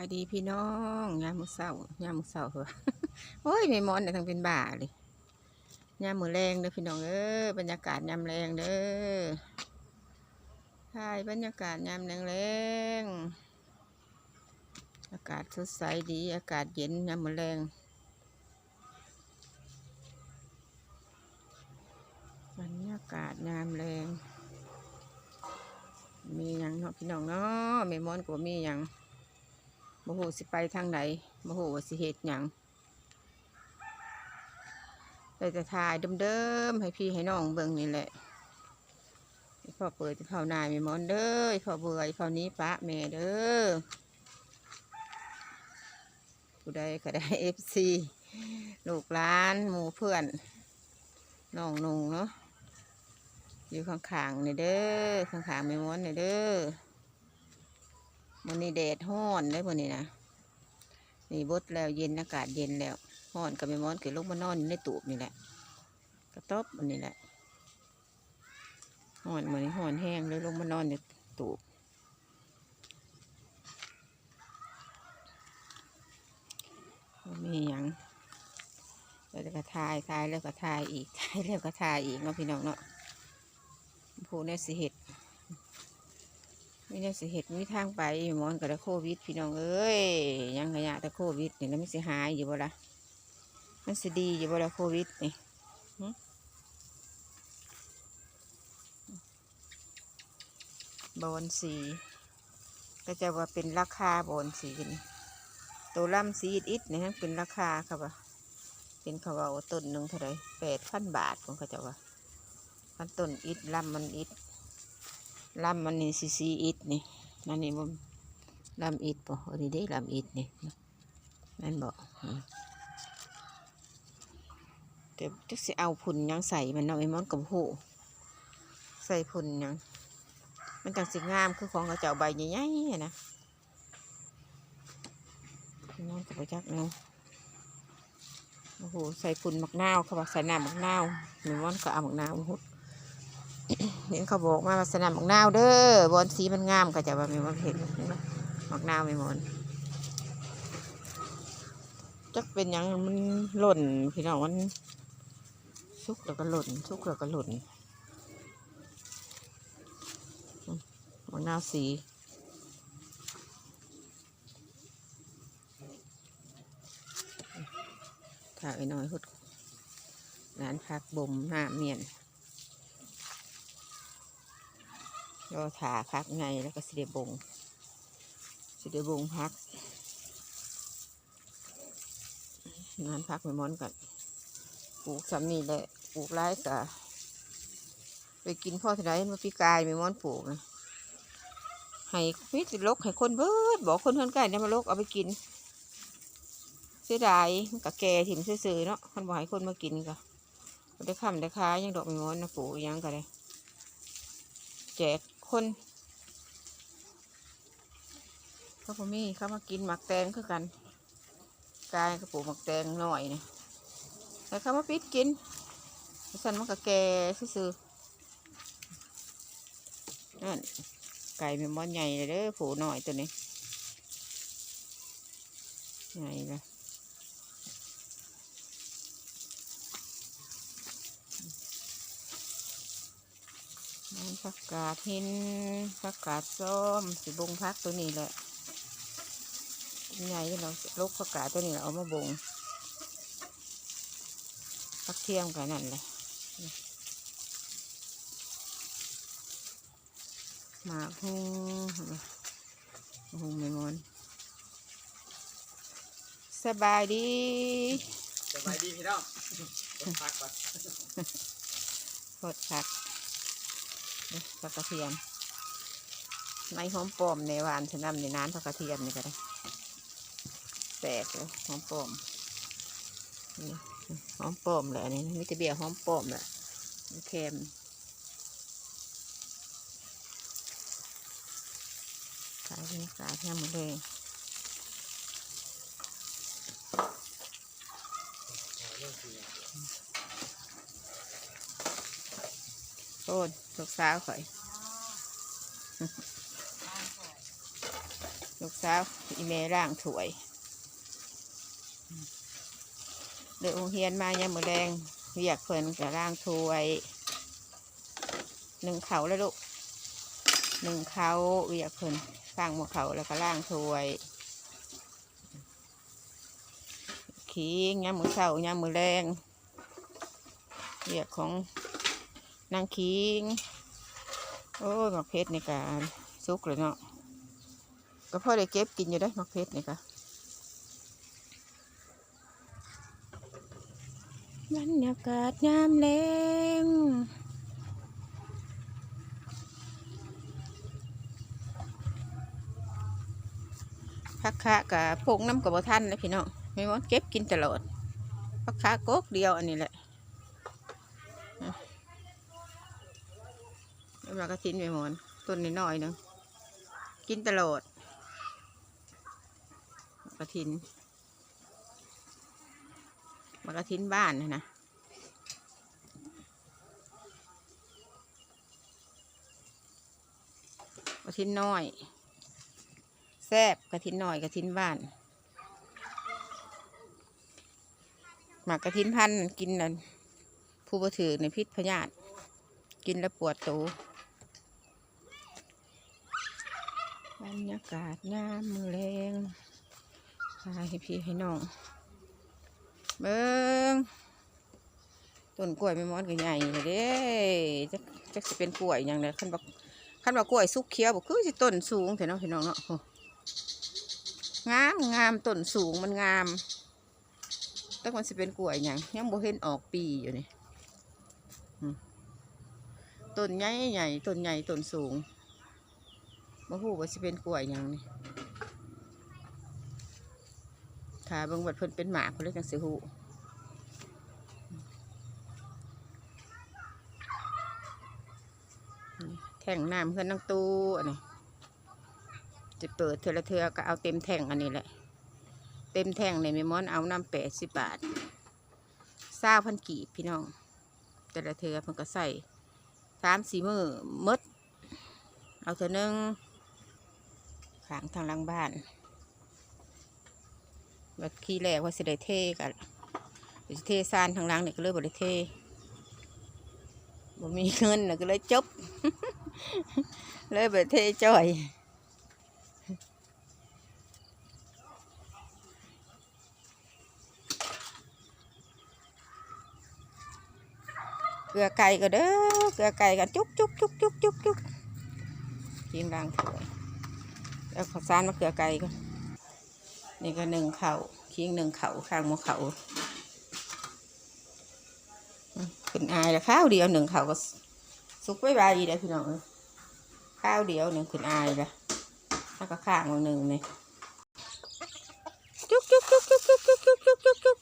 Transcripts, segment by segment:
ายดีพี่น้องยามมือเช้ายามมือเช้าเหรอโอ้ยแม่มอนเนี่ยทั้งเป็นบ้าเลยยามมือแรงเด้อพี่น้องเอ้ยบรรยากาศยามแรงเด้อถ่ายบรรยากาศยามแรงแรงอากาศสดใสดี อากาศเย็นยามมือแรงบรรยากาศยามแรง มีหยังเนาะพี่น้องเนาะแม่มอนก็บ่มีหยัง บ่ฮู้สิไปทางไหนบ่ฮู้ว่าสิเฮ็ดหยังได้แต่ถ่ายเดิมๆให้พี่ให้น้องเบิ่งนี่แหละพ่อเปิดเข้านาแม่มอนเด้อพ่อเบื่อเข้านี้ปะแม่เด้อผู้ใดก็ได้ FC ลูกหลานหมู่เพื่อนน้องนุ่งเนาะอยู่ข้างๆนี่เด้อข้างๆไม่ม้วนนี่เด้อ มันนี่แดดห้อนได้อมันนี่นะนี่บดแล้วเย็นอากาศเย็นแล้วห้อนกับไม่ม้อนคือลูกมานอนอยู่ในตูบนี่แหละกระต๊อบมันนี่แหละห้อนมันนี่ห้อนแห้งเลยลงมานอนในตูบมีหยังแล้วก็ทายทายแล้วก็ทายอีกทายแล้วก็ทายอีกเนาะพี่น้องเนาะผู้ในสิเหตุ ไม่ได้สิเหตุมีทางไปหมอนกับโควิดพี่น้องเอ้ยยังขยะแต่โควิดนี่แล้วมันสิหายอยู่บ่ละมันสิดีอยู่บ่ละโควิดนี่บอนสีก็จะว่าเป็นราคาบอนสีนี่ตัวล่ำสีอิดนี่ฮะเป็นราคาครับว่าเป็นเขาว่าต้นหนึ่งเท่าไรแปดพันบาทของเขาจะว่ามันต้นอิดลำมันอิด ลำมันนี่ซีซีอิดนี่นั่นนี่มันลำอิดป่ะอันนี้ได้ลำอิดนี่นั่นบอกเดี๋ยวจะสิเอาพุ่นยังใส่มันเนาไอ้มอนกับหูใส่พุ่นยังมันจังสิงามคือของกระเจ้าใบใหญ่ๆนะไอ้อนกับจักเนาะโอ้โหใส่พุ่นมักนาวเขาบอกใส่น้ำมักนาวไอ้มอนก็เอามักนาวหุด เห็นเขาบอกมาว่าสนาหมักนาวเด้อบอลสีมันงามก็จะว่าม่มาเห็นเห็นหมหมักนาวไม่หมอนจักเป็นยังมันหล่นพี่น้องมันสุกแล้วก็หล่นสุกแล้วก็หล่นหมักนาวสีถ้าไอ้น้อยหุดร้านพักบ่มหน้าเมียน รอถาพักไงแล้วก็สิเดบงสิเดบงพักงานพักไม่ม้อนกันปลูกสามีและปลูกไรกะไปกินพ่อที่ไหนมาปีกายไม่ม้อนปลูกนะให้มิตรลกให้คนเบิดบอกคนเพื่อนใกล้เนี่ยมาลกเอาไปกินเสียดายมันกะแกถิ่มซื่อเนาะคนบอกให้คนมากินก็ได้คำได้ค้ายยังดอกไม่ม้อนนะปลูกยังก็ได้แจก คนเขาก็มีเขามากินหมักแตงคือกันกายกระปูกหมักแตงหน่อยนี่แต่เขามาปิดกินสันมันก็แก่ซื่อๆนั่นไก่เป็นม้อนใหญ่เลยเด้อผูหน่อยตัวนี้ใหญ่เลย ผักกาดหินผักกาดส้มสีบงพักตัวนี้แหละใหญ่เราลูกผักกาดตัวนี้เราเอามาบงพักเทียมกันนั่นเลยหมากหุงหุงไม่มอนสบายดี สบายดีพี่น้องพักก่อนโคตรคักนี่ ผักกระเทียมในหอมปอมในวานฉันนำในน้ำผักกระเทียมนี่ก็ได้แตกเลยหอมปอมนี่หอมปอมแหละนี่มิตรเบียร์หอมปอมแหละเค็มขายบรรยากายแค่หมดเลย โอ้ยลูกสาวข่อยลูกสาวอีเมร่างถวยเดือโรงเรียนมายามมือแรงเรียกเพิ่นกับร่างถวยหนึ่งเขาแล้วลูกหนึ่งเขาเรียกเพิ่นข้างหมวเขาแล้วก็ร่างถวยขิงยามมือเช้ายามมือแรงเรียกของ นางขิง โอ้ยหมักเพชรในการสุกเลยเนาะก็พอได้เก็บกินอยู่ได้หมักเพชรนี่ค่ะบรรยากาศยามแรงพักคะกับพงน้ำกับท่านเลยพี่น้องไม่ว่าเก็บกินตลอดพักคะกกเดียวอันนี้แหละ แล้วเราก็ทิ้นไปหมดต้นนิดหน่อยหนึงกินตลอดกระทินมากระทินบ้านนะนะกระทินน้อยแซบกระทินน้อยกระทินบ้านหมากกระทินพันธุ์กินนั่นผู้บถือในพิษพยาธิกินแล้วปวดตู บรรยากาศงามมือแรงพาให้พี่ให้น้อง เบิ้งต้นกล้วยไม่มอนก็ใหญ่เลยเด้จะจะสิเป็นกล้วยอย่างไรคันบอกคันบอกกล้วยสุกเขียวบอกคือสิต้นสูงแต่น้องพี่น้องเนาะงามงามต้นสูงมันงามแต่มันสิเป็นกล้วยอย่างยังบ่เห็นออกปีอยู่นี่ต้นใหญ่ใหญ่ต้นใหญ่ต้นสูง มาหูว่าสิเป็นกล้วยหยังนี่ถ้าเบิ่งบัดเพิ่นเป็นหมากเพิ่นเลยจังสิหูแท่งน้ำเพื่อนนั่งตู้อันนี้จะเปิดเทอละเทือก็เอาเต็มแท่งอันนี้แหละ เต็มแท่งในเมมอนเอาน้ำแปดสิบบาทเศร้าพันกีบพี่น้อง แต่ละเทือเพิ่นก็ใส่สามสี่มือมด เอาเถอะหนึง ขางทางหลังบ้านแบบขี้แรกว่าสิได้เทกันสิเทซานทางหลังเนี่ยก็เลยบ่ได้เทบ่มีเงินน่ะก็เลยจบ เลยบ่เทจ่อยเกลือไก่ก็เด้อเกลือไก่กันจุ๊บจุ๊บจุ๊บจุ๊บจุ๊บจุ๊บกินล้างถวย แล้วข้าวสารมะเกลือไก่ก็นี่ก็หนึ่งเข่าคิงหนึ่งเข่าข้างหมอเข่าอืมขึ้นอายแล้วข้าวเดียวหนึ่งเข่าก็สุกไว้บายดีเลยพี่น้องเอ้ยข้าวเดียวหนึ่งขึ้นอายล้วแล้วก็ข้างหนึ่งนี่จุ๊บจุ๊บจุ๊บจุ๊บจุ๊บจุ๊บจุ๊บจุ๊บจุ๊บ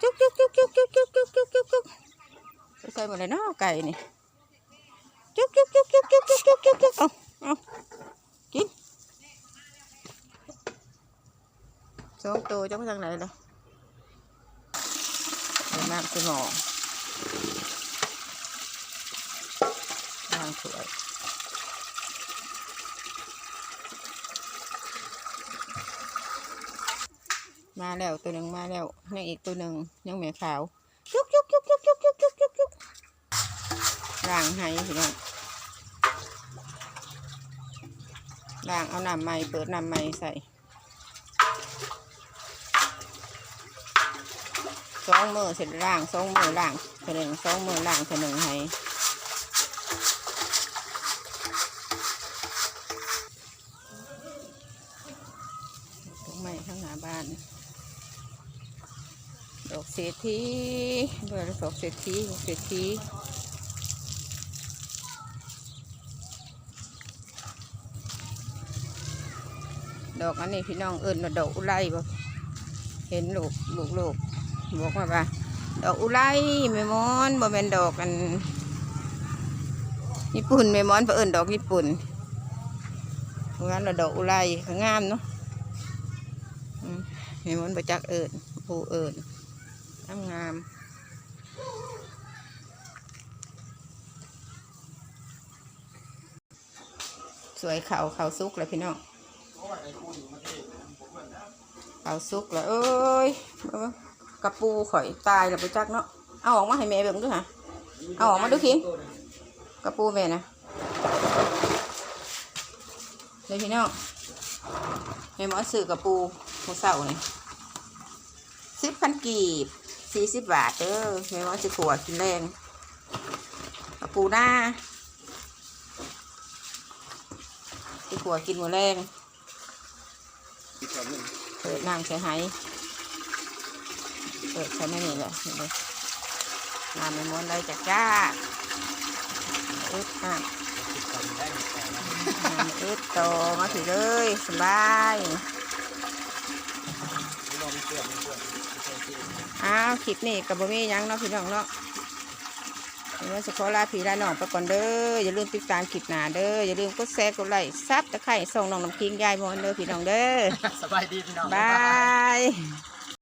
จุ๊บจุ๊กจุ๊กจุ๊กจุ๊กจุ๊กจุ๊กจุ๊กจุ๊กจุ๊กจุ๊กไปใส่หมดเลยเนาะไก่นี่จุ๊กจุ๊กจุ๊กจุ๊กจุ๊กจุ๊กจุ๊กจุ๊กจุ๊กเอาเอากิ สองตัวจะไปทางไหนล่ะเดี๋ยวน้ำจะหมอล้างถ้วยมาแล้วตัวหนึ่งมาแล้วยังอีกตัวหนึ่งยังแม่ขาวจุกจุกจุกจุกจุกจุกจุกจุกจุกล้างให้พี่น้องล้างเอาน้ำใหม่เปิดน้ำใหม่ใส่ สองมือเสร็จล้างสองมือล้างเสหนึ่งสองมือล้างเสหนึ่งให้ตรงไม้ข้างหน้าบ้านดอกเศรษฐีด้วยดอกเศรษฐีดอกเศรษฐีดอกอันนี้พี่น้องเอิญว่าดอกอุไรบ่เห็นลูกลูกลูก บอกมาว่าดอกอุไรแม่มอนบ่แมนดอกกัน ญี่ปุ่นแม่มอนเอิญดอกญี่ปุ่นงั้นเราดอกอุไรก็งามเนาะอืมมอนประจักเอิญผู้เอิญงามงามสวยเขาเขาซุกเลยพี่น้องเขาซุกเลยเอ้ย กระปูข่อยตายแล้วไปจักเนาะเอาออกมาให้แม่เบิ่งด้วยฮะเอาออกมาดูคิมกระปูแม่นะเลยพี่น้องแม่หมอซื้อกระปูหมูเสานี่สิบพันกีบสี่สิบบาทเด้อแม่หมอจะขัวกินแรงกระปูหน้าจะขัวกินหมูแรงเปิดน้ำใส่ไห เปิดใส่ในนี่แหละนี่เลยน้ำไม่ม้วนได้จากจ้าอึดอะน้ำอึดโตมาถือเลยสบายอ้าวคลิปนี้กับบ่มีหยังเนาะพี่น้องเนาะเดี๋ยวจะขอลาพี่ลาน้องไปก่อนเด้ออย่าลืมติดตามคลิปหน้าเด้ออย่าลืมกดแชร์กดไลค์ซับตะไคร่ส่งน้องน้ำคิงยายมอนเด้อพี่น้องเด้อสบายดีพี่น้องบาย